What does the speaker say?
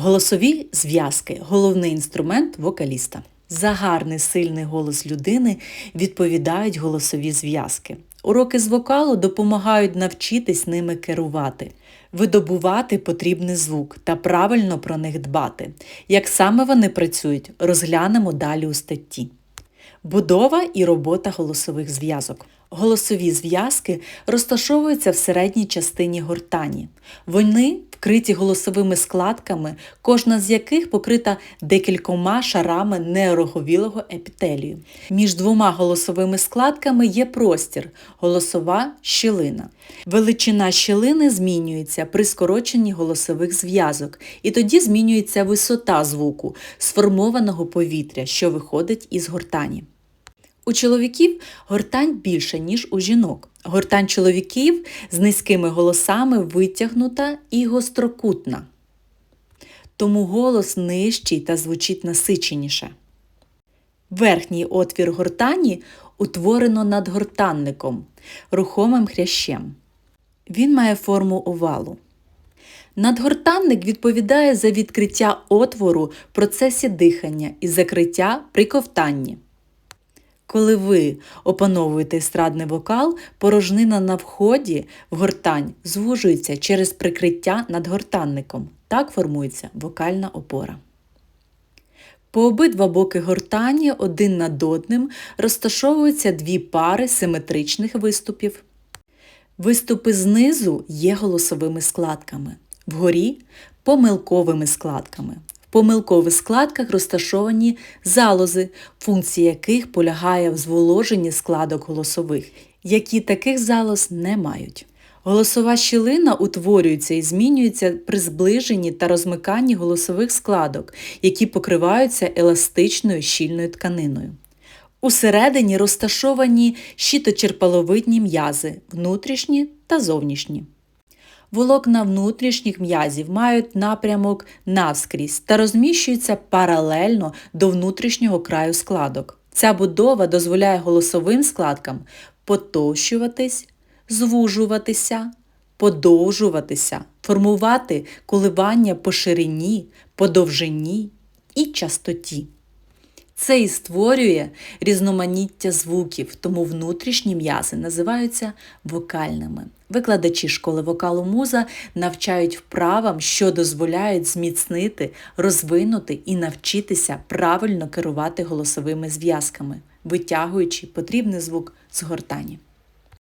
Голосові зв'язки головний інструмент вокаліста. За гарний сильний голос людини відповідають голосові зв'язки. Уроки з вокалу допомагають навчитись ними керувати, видобувати потрібний звук та правильно про них дбати. Як саме вони працюють, розглянемо далі у статті. Будова і робота голосових зв'язок. Голосові зв'язки розташовуються в середній частині гортані. Вони вкриті голосовими складками, кожна з яких покрита декількома шарами неороговілого епітелію. Між двома голосовими складками є простір голосова щілина. Величина щілини змінюється при скороченні голосових зв'язок, і тоді змінюється висота звуку, сформованого повітря, що виходить із гортані. У чоловіків гортань більша, ніж у жінок. Гортань чоловіків з низькими голосами витягнута і гострокутна. Тому голос нижчий та звучить насиченіше. Верхній отвір гортані утворено надгортанником, рухомим хрящем. Він має форму овалу. Надгортанник відповідає за відкриття отвору в процесі дихання і закриття при ковтанні. Коли ви опановуєте естрадний вокал, порожнина на вході в гортань звужується через прикриття над гортанником. Так формується вокальна опора. По обидва боки гортані один над одним розташовуються дві пари симетричних виступів. Виступи знизу є голосовими складками, вгорі помилковими складками. Помилкових складках розташовані залози, функція яких полягає в зволоженні складок голосових, які таких залоз не мають. Голосова щілина утворюється і змінюється при зближенні та розмиканні голосових складок, які покриваються еластичною щільною тканиною. Усередині розташовані щиточерпаловидні м'язи, внутрішні та зовнішні. Волокна внутрішніх м'язів мають напрямок навскрізь та розміщуються паралельно до внутрішнього краю складок. Ця будова дозволяє голосовим складкам потовщуватись, звужуватися, подовжуватися, формувати коливання по ширині, по довжині і частоті. Це і створює різноманіття звуків, тому внутрішні м'язи називаються вокальними. Викладачі школи вокалу муза навчають вправам, що дозволяють зміцнити, розвинути і навчитися правильно керувати голосовими зв'язками, витягуючи потрібний звук з гортані.